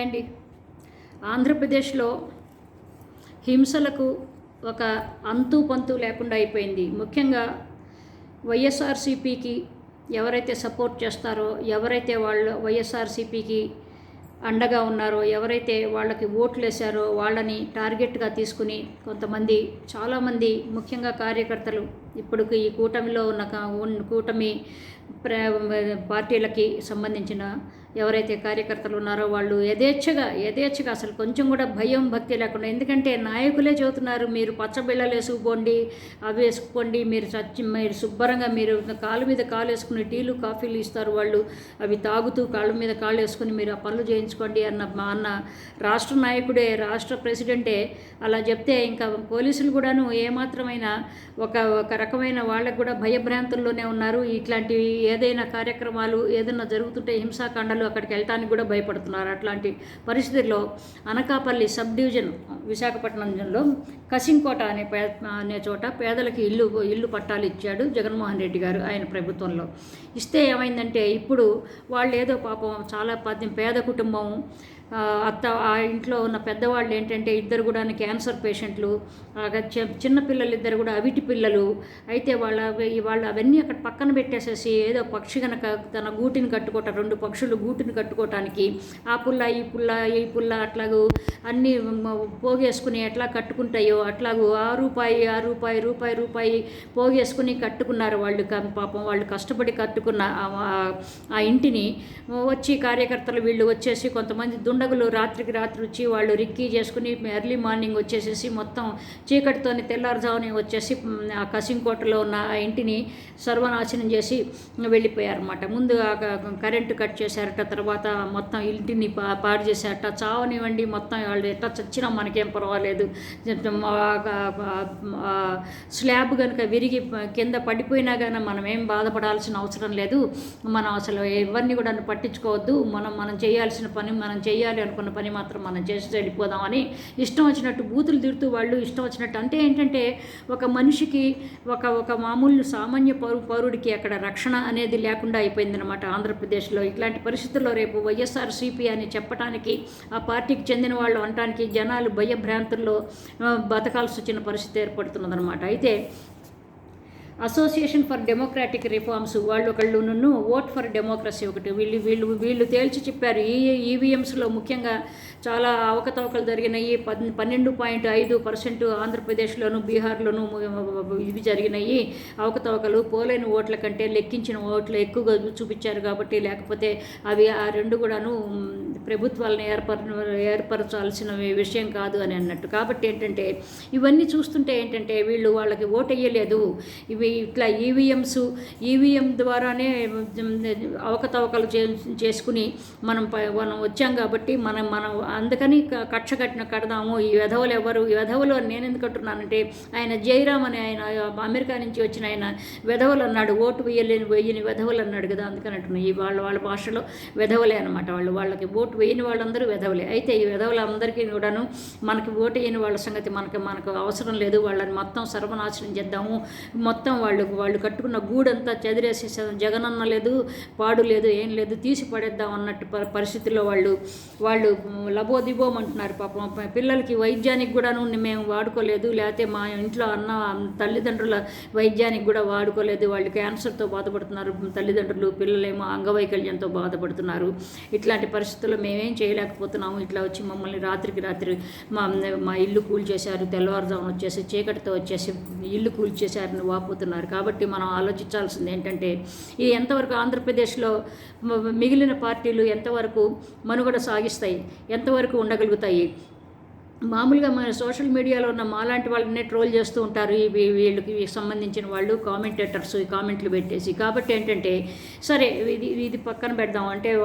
అండి. ఆంధ్రప్రదేశ్లో హింసలకు ఒక అంతు పంతు లేకుండా అయిపోయింది. ముఖ్యంగా వైఎస్ఆర్సీపీకి ఎవరైతే సపోర్ట్ చేస్తారో ఎవరైతే వాళ్ళు వైఎస్ఆర్సీపీకి అండగా ఉన్నారో ఎవరైతే వాళ్ళకి ఓట్లు వేశారో వాళ్ళని టార్గెట్గా తీసుకుని కొంతమంది చాలామంది ముఖ్యంగా కార్యకర్తలు ఇప్పుడు ఈ కూటమిలో ఉన్న కూటమి ప్ర పార్టీలకి సంబంధించిన ఎవరైతే కార్యకర్తలు ఉన్నారో వాళ్ళు యథేచ్ఛగా యథేచ్ఛగా అసలు కొంచెం కూడా భయం భక్తి లేకుండా ఎందుకంటే నాయకులే చెబుతున్నారు మీరు పచ్చబిళ్ళలు వేసుకుపోండి అవి వేసుకుపోండి మీరు చచ్చి మీరు శుభ్రంగా మీరు కాలు మీద కాలు వేసుకుని టీలు కాఫీలు ఇస్తారు వాళ్ళు అవి తాగుతూ కాళ్ళ మీద కాళ్ళు వేసుకుని మీరు ఆ పనులు చేయించుకోండి అన్న మా అన్న రాష్ట్ర నాయకుడే రాష్ట్ర ప్రెసిడెంటే అలా చెప్తే ఇంకా పోలీసులు కూడాను ఏమాత్రమైన ఒక ఒక రకమైన వాళ్ళకు కూడా భయభ్రాంతుల్లోనే ఉన్నారు. ఇట్లాంటివి ఏదైనా కార్యక్రమాలు ఏదైనా జరుగుతుంటే హింసాకాండాలు అక్కడికి వెళ్ళటానికి కూడా భయపడుతున్నారు. అట్లాంటి పరిస్థితుల్లో అనకాపల్లి సబ్ డివిజన్ విశాఖపట్నంలో కసింకోట అనే పే అనే చోట పేదలకు ఇల్లు ఇల్లు పట్టాలు ఇచ్చాడు జగన్మోహన్ రెడ్డి గారు ఆయన ప్రభుత్వంలో. ఇస్తే ఏమైందంటే ఇప్పుడు వాళ్ళు ఏదో పాపం చాలా పద్యం పేద కుటుంబం అత్త ఆ ఇంట్లో ఉన్న పెద్దవాళ్ళు ఏంటంటే ఇద్దరు కూడా క్యాన్సర్ పేషెంట్లు చిన్న పిల్లలు ఇద్దరు కూడా అవిటి పిల్లలు. అయితే వాళ్ళ వాళ్ళు అవన్నీ అక్కడ పక్కన పెట్టేసేసి ఏదో పక్షి కనుక తన గూటిని కట్టుకోట రెండు పక్షులు గూటిని కట్టుకోవటానికి ఆ పుల్ల ఈ పుల్ల ఈ పుల్ల అట్లాగూ అన్నీ పోగేసుకుని ఎట్లా కట్టుకుంటాయో అట్లాగూ ఆ రూపాయి ఆ రూపాయి రూపాయి రూపాయి పోగేసుకుని కట్టుకున్నారు వాళ్ళు పాపం వాళ్ళు కష్టపడి కట్టుకున్న ఆ- ఇంటిని. వచ్చి కార్యకర్తలు వీళ్ళు వచ్చేసి కొంతమంది దుండగులు రాత్రికి రాత్రి వచ్చి వాళ్ళు రిక్కీ చేసుకుని ఎర్లీ మార్నింగ్ వచ్చేసేసి మొత్తం చీకటితోని తెల్లారుజామునే వచ్చేసి ఆ కసింకోటలో ఉన్న ఆ ఇంటిని సర్వనాశనం చేసి వెళ్ళిపోయారన్నమాట. ముందు ఆ కరెంటు కట్ చేశారు చేశారట తర్వాత మొత్తం ఇంటిని పా పాడు చేశారట చావనివ్వండి మొత్తం వాళ్ళు ఎట్లా చచ్చినా మనకేం పర్వాలేదు. స్లాబ్ కనుక విరిగి కింద పడిపోయినా కానీ మనం ఏం బాధపడాల్సిన అవసరం లేదు. మనం అసలు ఎవరిని కూడా పట్టించుకోవద్దు. మనం మనం చేయాల్సిన పని మనం చేయాలి అనుకున్న పని మాత్రం మనం చేసి వెళ్ళిపోదామని ఇష్టం వచ్చినట్టు బూతులు తిడుతూ వాళ్ళు ఇష్టం వచ్చినట్టు అంటే ఏంటంటే ఒక మనిషికి ఒక ఒక మామూలు సామాన్య పౌరు పౌరుడికి అక్కడ రక్షణ అనేది లేకుండా అయిపోయిందనమాట ఆంధ్రప్రదేశ్లో. ఇట్లాంటి పరిస్థితుల్లో రేపు వైఎస్ఆర్ సిపి అని చెప్పడానికి ఆ పార్టీకి చెందిన వాళ్ళు అనటానికి జనాలు భయభ్రాంతుల్లో బతకాల్సి వచ్చిన పరిస్థితి ఏర్పడుతున్నదనమాట అయితే అసోసియేషన్ ఫర్ డెమోక్రాటిక్ రిఫార్మ్స్ వాళ్ళు ఒకళ్ళును ఓట్ ఫర్ డెమోక్రసీ ఒకటి. వీళ్ళు వీళ్ళు వీళ్ళు తేల్చి చెప్పారు. ఈ ఈవీఎంస్లో ముఖ్యంగా చాలా అవకతవకలు జరిగినాయి. పన్ పన్నెండు పాయింట్ ఐదు పర్సెంట్ ఆంధ్రప్రదేశ్లోను బీహార్లోను ఇవి జరిగినాయి. అవకతవకలు పోలైన ఓట్ల కంటే లెక్కించిన ఓట్లు ఎక్కువగా చూపించారు కాబట్టి లేకపోతే అవి ఆ రెండు కూడాను ప్రభుత్వాలను ఏర్పర ఏర్పరచాల్సిన విషయం కాదు అని అన్నట్టు. కాబట్టి ఏంటంటే ఇవన్నీ చూస్తుంటే ఏంటంటే వీళ్ళు వాళ్ళకి ఓటు వేయలేదు ఇవి ఇట్లా ఈవీఎంస్ ఈవీఎం ద్వారానే అవకతవకలు చే చేసుకుని మనం మనం వచ్చాం కాబట్టి మనం మనం అందుకని కక్ష కట్టిన కడదాము. ఈ విధవలు ఎవరు? ఈ విధవలు అని నేను ఎందుకు అంటున్నానంటే ఆయన జయరామ్ అని ఆయన అమెరికా నుంచి వచ్చిన ఆయన విధవలు అన్నాడు. ఓటు వేయలేని వేయని విధవలు అన్నాడు కదా అందుకని అంటున్నాను ఈ వాళ్ళ వాళ్ళ భాషలో విధవలే అనమాట వాళ్ళు. వాళ్ళకి ఓటు వేయని వాళ్ళందరూ విధవలే అయితే ఈ వెధవులందరికీ కూడాను మనకి ఓటు వేయని వాళ్ళ సంగతి మనకి మనకు అవసరం లేదు. వాళ్ళని మొత్తం సర్వనాశనం చేద్దాము. మొత్తం వాళ్ళు వాళ్ళు కట్టుకున్న గూడంతా చెదిరేసేసాం జగనన్న లేదు పాడు లేదు ఏం లేదు తీసి పడేద్దాం అన్నట్టు పరిస్థితుల్లో వాళ్ళు వాళ్ళు లబోదిబోమంటున్నారు పాపం. పిల్లలకి వైద్యానికి కూడాను మేము వాడుకోలేదు. లేకపోతే మా ఇంట్లో అన్న తల్లిదండ్రుల వైద్యానికి కూడా వాడుకోలేదు. వాళ్ళు క్యాన్సర్తో బాధపడుతున్నారు. తల్లిదండ్రులు పిల్లలేమో అంగవైకల్యంతో బాధపడుతున్నారు. ఇట్లాంటి పరిస్థితుల్లో మేమేం చేయలేకపోతున్నాము. ఇట్లా వచ్చి మమ్మల్ని రాత్రికి రాత్రి మా మా ఇల్లు కూల్చేశారు తెల్లవారుజామున వచ్చేసి చీకటితో వచ్చేసి ఇల్లు కూల్చేశారని వాపోతున్నారు. కాబట్టి మనం ఆలోచించాల్సింది ఏంటంటే ఇది ఎంతవరకు ఆంధ్రప్రదేశ్లో మిగిలిన పార్టీలు ఎంతవరకు మనుగడ సాగిస్తాయి ఎంతవరకు ఉండగలుగుతాయి మామూలుగా మన సోషల్ మీడియాలో ఉన్న మాలాంటి వాళ్ళనే ట్రోల్ చేస్తూ ఉంటారు. ఇవి వీళ్ళకి సంబంధించిన వాళ్ళు కామెంటేటర్స్ ఈ కామెంట్లు పెట్టేసి. కాబట్టి ఏంటంటే సరే ఇది ఇది పక్కన పెడదాం. అంటే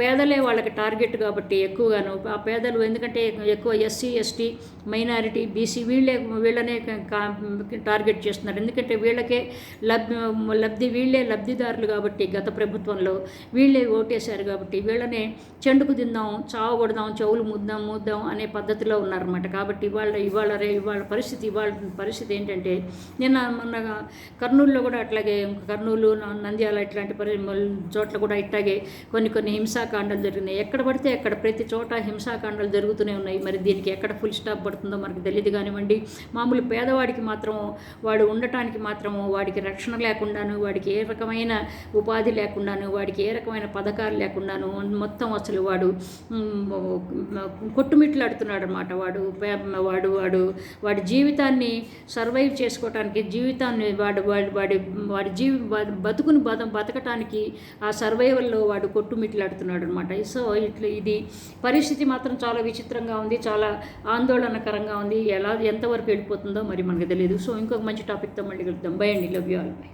పేదలే వాళ్ళకి టార్గెట్ కాబట్టి ఎక్కువగాను ఆ పేదలు ఎందుకంటే ఎక్కువ ఎస్సీ ఎస్టీ మైనారిటీ బీసీ వీళ్ళే వీళ్ళనే కా- టార్గెట్ చేస్తున్నారు. ఎందుకంటే వీళ్ళకే లబ్ధి లబ్ధి వీళ్ళే లబ్ధిదారులు కాబట్టి గత ప్రభుత్వంలో వీళ్ళే ఓటేశారు కాబట్టి వీళ్ళనే చెండుకు తిందాం చావు కొడదాం చెవులు ముద్దాం ముద్దాం అనే పద్ధతిలో ఉన్నారన్నమాట. కాబట్టి ఇవాళ ఇవాళ రే ఇవాళ పరిస్థితి ఇవాళ పరిస్థితి ఏంటంటే నిన్న మొన్న కర్నూలులో కూడా అట్లాగే కర్నూలు నంద్యాల ఇట్లాంటి పరి చోట్ల కూడా ఇట్లాగే కొన్ని కొన్ని హింసాకాండాలు జరిగినాయి. ఎక్కడ పడితే అక్కడ ప్రతి చోట హింసాకాండాలు జరుగుతూనే ఉన్నాయి. మరి దీనికి ఎక్కడ ఫుల్ స్టాప్ పడుతుందో మనకు తెలియదు కానివ్వండి. మామూలు పేదవాడికి మాత్రం వాడు ఉండటానికి మాత్రము వాడికి రక్షణ లేకుండాను వాడికి ఏ రకమైన ఉపాధి లేకుండాను వాడికి ఏ రకమైన పథకాలు లేకుండాను మొత్తం అసలు వాడు కొట్టుమిట్లాడుతున్నాడు అనమాట వాడు పే- వాడు వాడు వాడి జీవితాన్ని సర్వైవ్ చేసుకోవటానికి జీవితాన్ని వాడు వాడి వాడి వాడి జీవి బతుకుని బత బతకటానికి ఆ సర్వైవల్లో వాడు కొట్టుమిట్లాడుతున్నాడు అనమాట సో ఇట్లా ఇది పరిస్థితి మాత్రం చాలా విచిత్రంగా ఉంది చాలా ఆందోళనకరంగా ఉంది. ఎలా ఎంతవరకు వెళ్ళిపోతుందో మరి మనకు తెలియదు సో ఇంకొక మంచి టాపిక్తో మళ్ళీ కలుద్దాం. బై అండి. Love you all by